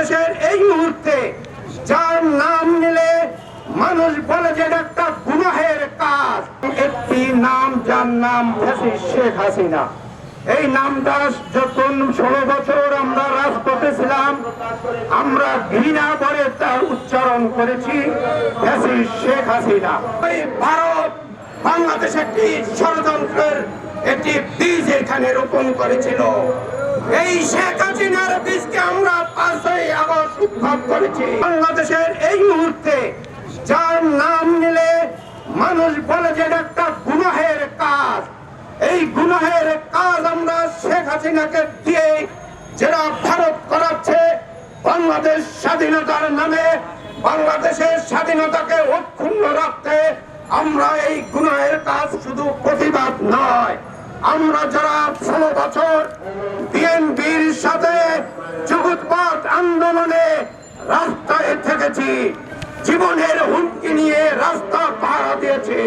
বাংলাদেশের এই মুহূর্তে যার নাম নিলে মানুষ বলে যে একটা গুনাহের কাজ। একটি নাম যার নাম শেখ হাসিনা। এই নামটা যখন ষোলো বছর আমরা রাজপথে ছিলাম, আমরা ঘৃণা করে তার উচ্চারণ করেছি শেখ হাসিনা। ভারত বাংলাদেশ একটি ষড়যন্ত্রের একটি বীজ এখানে রোপণ করেছিল। এই শেখ হাসিনার আগস্ট উদ্ভব করেছি। বাংলাদেশের এই মুহূর্তে যার নাম নিলে মানুষ বলে যে একটা গুনাহের কাজ। এই গুনাহের কাজ আমরা শেখ হাসিনাকে দিয়ে যেটা ভারত করাচ্ছে, বাংলাদেশ স্বাধীনতার নামে, বাংলাদেশের স্বাধীনতাকে অক্ষুণ্ণ রাখতে আমরা এই গুনাহের কাজ শুধু প্রতিবাদ নয়। আমরা যারা ষোলো বছর বিএনপির সাথে জগৎপথ আন্দোলনে রাস্তায় থেকেছি। জীবনের হুমকি নিয়ে রাস্তা পাহারা দিয়েছি।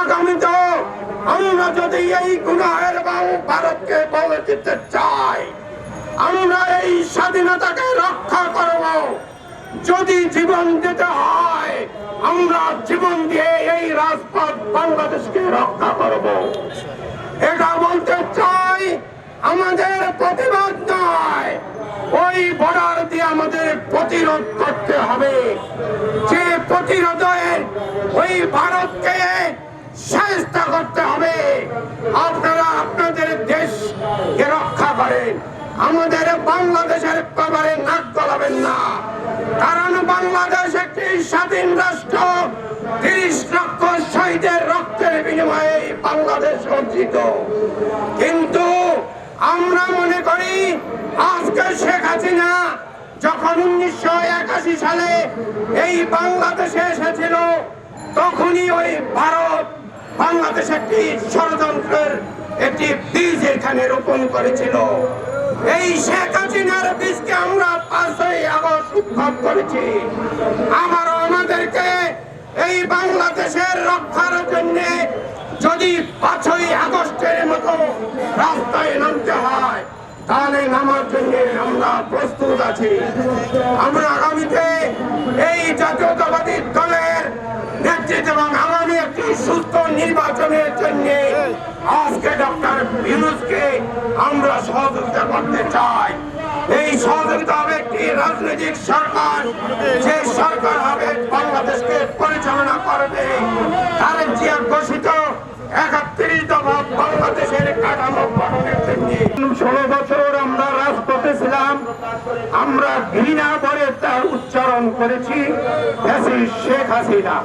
আগামীতে আমরা যদি এই গুনাহের বাবু ভারতকে বলে দিতে চাই, আমরা এই স্বাধীনতাকে রক্ষা করব। যদি জীবন দিতে হয়, আমরা জীবন দিয়ে এই রাজপথ বাংলাদেশকে রক্ষা করব। এটা বলতে চাই, আমাদের নয় ওই বর্ডার দিয়ে আমাদের প্রতিরোধ করতে হবে। যে প্রতিরোধের ওই ভারতকে সাহায্য করতে হবে, আপনারা আপনাদের দেশকে রক্ষা করেন। আমাদের বাংলাদেশের ব্যাপারে নাক গলাবেন না। কারণ বাংলাদেশ একটি স্বাধীন রাষ্ট্র। তিরিশ লক্ষ শহীদের রক্তের বিনিময়ে বাংলাদেশ অর্জিত কিন্তু আমরা মনে করি আজকে শেখ হাসিনা যখন উনিশশো একাশি সালে এই বাংলাদেশে এসেছিল, তখনই ওই ভারত বাংলাদেশ একটি ষড়যন্ত্রের একটি বীজ এখানে রোপণ করেছিল। এই শেখ হাসিনার বীজকে আমরা পাঁচই আগস্ট উদ্ভব করেছি। আবারও আমাদেরকে এই বাংলাদেশের রক্ষার জন্য যদি পাঁচই আগস্টের মতো নামার জন্য আমরা প্রস্তুত আছি। আমরা আগামীতে এই জাতীয়তাবাদী দলের নেতৃত্ব এবং আগামী একটি সুস্থ নির্বাচনের জন্য আজকে ডক্টর ইউনুসকে আমরা সহযোগিতা করতে চাই। এই সহযোগিতা একটি রাজনৈতিক সরকার। যে সরকার হবে বাংলাদেশকে পরিচালনা করবে। আমরা ঘৃণা করে তার উচ্চারণ করেছি। শেখ হাসিনা